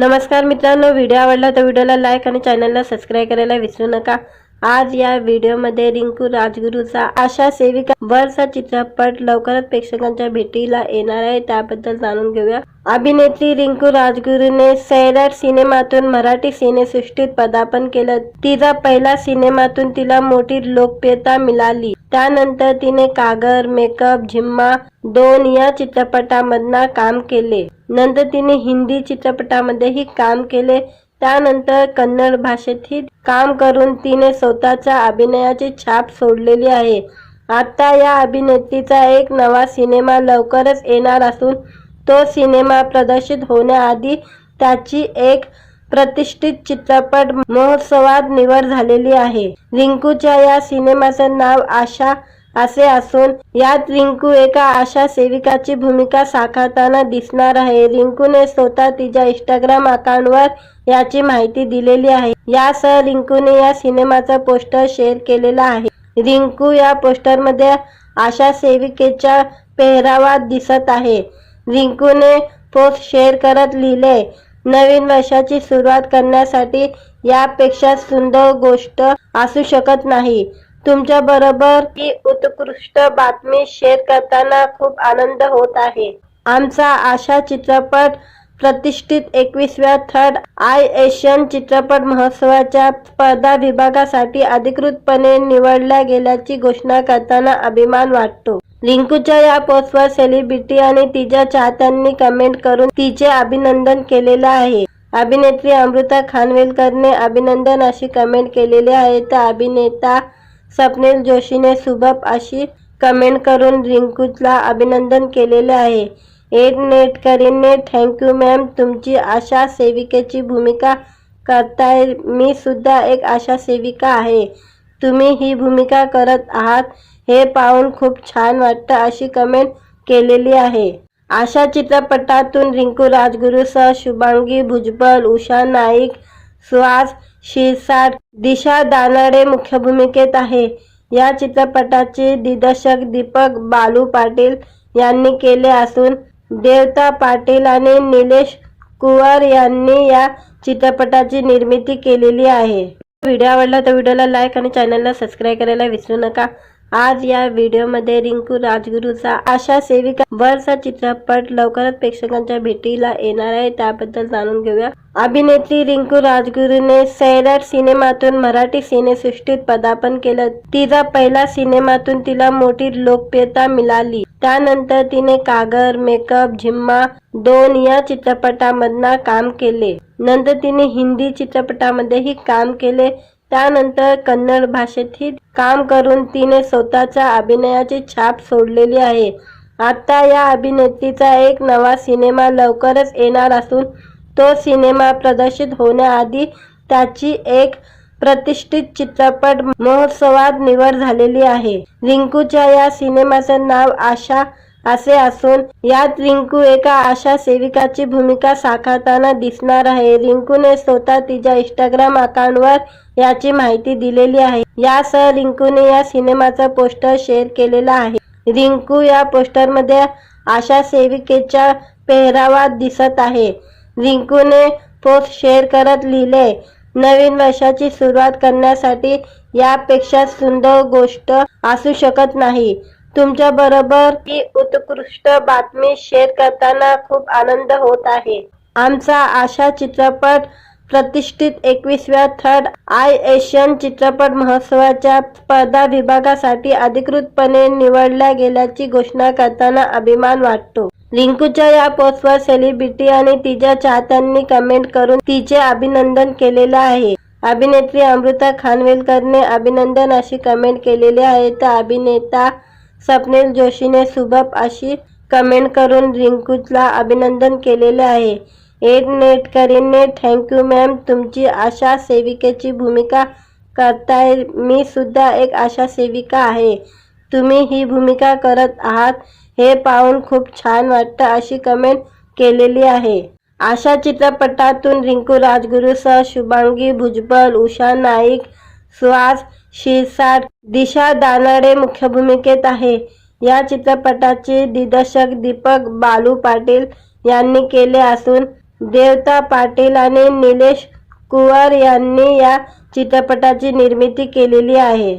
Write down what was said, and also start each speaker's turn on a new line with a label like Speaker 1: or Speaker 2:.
Speaker 1: नमस्कार मित्रांनो व्हिडिओ आवडला तर व्हिडिओला लाईक आणि चॅनलला सबस्क्राईब करायला विसरू नका. आज या व्हिडिओमध्ये रिंकू राजगुरूचा आशा सेविका वरचा चित्रपट लवकरच प्रेक्षकांच्या भेटीला येणार आहे त्याबद्दल जाणून घेऊया. अभिनेत्री रिंकू राजगुरूने सैराट सिनेमातून मराठी सिनेसृष्टीत पदार्पण केलं. तिचा पहिला सिनेमातून तिला मोठी लोकप्रियता मिळाली. त्यानंतर तिने कागर मेकअप झिम्मा दोन या चित्रपटामधनं काम केले. नंतर तिने हिंदी चित्रपटामध्येही काम केले. त्यानंतर कन्नड भाषेतही काम करून तिने स्वतःच्या अभिनयाची छाप सोडलेली आहे. आता या अभिनेत्रीचा एक नवा सिनेमा लवकरच येणार असून तो सिनेमा प्रदर्शित होण्याआधी त्याची एक प्रतिष्ठित चित्रपट महोत्सवात निवड झालेली आहे. रिंकूच्या या सिनेमाचं नाव आशा असे असून यात रिंकू एका आशा सेविकाची भूमिका साकारताना दिसणार आहे. रिंकूने स्वतः तिच्या इंस्टाग्राम अकाउंटवर याची माहिती दिलेली आहे. यासह रिंकूने या सिनेमाचा पोस्टर शेअर केलेला आहे. रिंकू या पोस्टरमध्ये आशा सेविकेच्या पेहरावात दिसत आहे. रिंकूने पोस्ट शेअर करत लिहिले नवीन वर्षाची सुरुवात करण्यासाठी यापेक्षा सुंदर गोष्ट असू शकत नाही. तुमच्या बरोबर ही उत्कृष्ट बातमी शेअर करताना खूप आनंद होत आहे. आमचा आशा चित्रपट प्रतिष्ठित एकवीसव्या थर्ड आय एशियन चित्रपट महोत्सवाच्या स्पर्धा विभागासाठी अधिकृतपणे निवडल्या गेल्याची घोषणा करताना अभिमान वाटतो. रिंकूच्या या पोस्टवर सेलिब्रिटी आणि तिच्या चाहत्यांनी कमेंट करून तिचे अभिनंदन केलेलं आहे. अभिनेत्री अमृता खानवेलकरने अभिनंदन अशी कमेंट केलेली आहे. तर अभिनेता स्वप्नील जोशीने सुबह अशी कमेंट करून रिंकूला अभिनंदन केलेले आहे. एक नेटकरीने थँक्यू मॅम तुमची आशा सेविकेची भूमिका करताय. मी सुद्धा एक आशा सेविका आहे. तुम्ही ही भूमिका करत आहात. हे पाहून खूप छान वाटतं अशी कमेंट केलेली आहे. अशा चित्रपटातून रिंकू राजगुरूसह शुभांगी भुजबळ उषा नाईक सुहास शिरसाट दिशा दानाडे मुख्य भूमिकेत आहे. या चित्रपटाचे दिग्दर्शक दीपक बालू पाटील यांनी केले असून देवता पाटील आणि निलेश कुवर यांनी या चित्रपटाची निर्मिती केलेली आहे. व्हिडिओ आवडला तर व्हिडिओला लाईक आणि चॅनलला सबस्क्राईब करायला विसरू नका. आज या व्हिडिओमध्ये रिंकू राजगुरूचा आशा सेविका वरचा चित्रपट लवकरच प्रेक्षकांच्या भेटीला येणार आहे. त्याबद्दल जाणून घेऊया. अभिनेत्री रिंकू राजगुरूने सैराट सिनेमातून मराठी सिनेसृष्टीत पदार्पण केलं. तिचा पहिला सिनेमातून तिला मोठी लोकप्रियता मिळाली. त्यानंतर तिने कागर मेकअप झिम्मा दोन या चित्रपटामधनं काम केले. नंतर तिने हिंदी चित्रपटामध्येही काम केले. त्यानंतर कन्नड भाषेतही काम करून तिने स्वतःच्या अभिनयाची छाप सोडलेली आहे. आता या अभिनेत्रीचा एक नवा सिनेमा लवकरच येणार असून तो सिनेमा प्रदर्शित होण्याआधी त्याची एक प्रतिष्ठित चित्रपट महोत्सवात निवड झालेली आहे. रिंकूच्या या सिनेमाचं नाव आशा असे असून यात रिंकू एका आशा सेविकाची भूमिका साकारताना दिसणार आहे. रिंकूने स्वतः तिच्या इंस्टाग्राम अकाउंटवर याची माहिती दिलेली आहे. यासह रिंकूने या सिनेमाचा पोस्टर शेअर केलेला आहे. रिंकू या पोस्टरमध्ये आशा सेविकेच्या पेहरावात दिसत आहे. रिंकूने पोस्ट शेअर करत लिहिले नवीन वर्षाची सुरुवात करण्यासाठी यापेक्षा सुंदर गोष्ट असू शकत नाही. तुमच्या बरोबर ही उत्कृष्ट बातमी शेअर करताना खूप आनंद होत आहे. आमचा आशा चित्रपट प्रतिष्ठित एकवीसव्या थर्ड आय एशियन चित्रपट महोत्सवाच्या स्पर्धा विभागासाठी अधिकृतपणे निवडल्या गेल्याची घोषणा करताना अभिमान वाटतो. रिंकूच्या या पोस्टवर सेलिब्रिटी आणि तिच्या चाहत्यांनी कमेंट करून तिचे अभिनंदन केलेलं आहे. अभिनेत्री अमृता खानवेलकरने अभिनंदन अशी कमेंट केलेली आहे. तर अभिनेता स्वप्नील जोशीने सुबह अशी कमेंट करून रिंकूला अभिनंदन केलेले आहे. एक नेटकरीने थँक्यू मॅम तुमची आशा सेविकेची भूमिका करताय. मी सुद्धा एक आशा सेविका आहे. तुम्ही ही भूमिका करत आहात हे पाहून खूप छान वाटतं अशी कमेंट केलेली आहे. आशा चित्रपटातून रिंकू राजगुरूसह शुभांगी भुजबळ उषा नाईक सुहास शिरसाट दिशा दानाडे मुख्य भूमिकेत आहे. या चित्रपटाचे दिग्दर्शक दीपक बालू पाटील यांनी केले असून देवता पाटील आणि निलेश कुवर यांनी या चित्रपटाची निर्मिती केलेली आहे.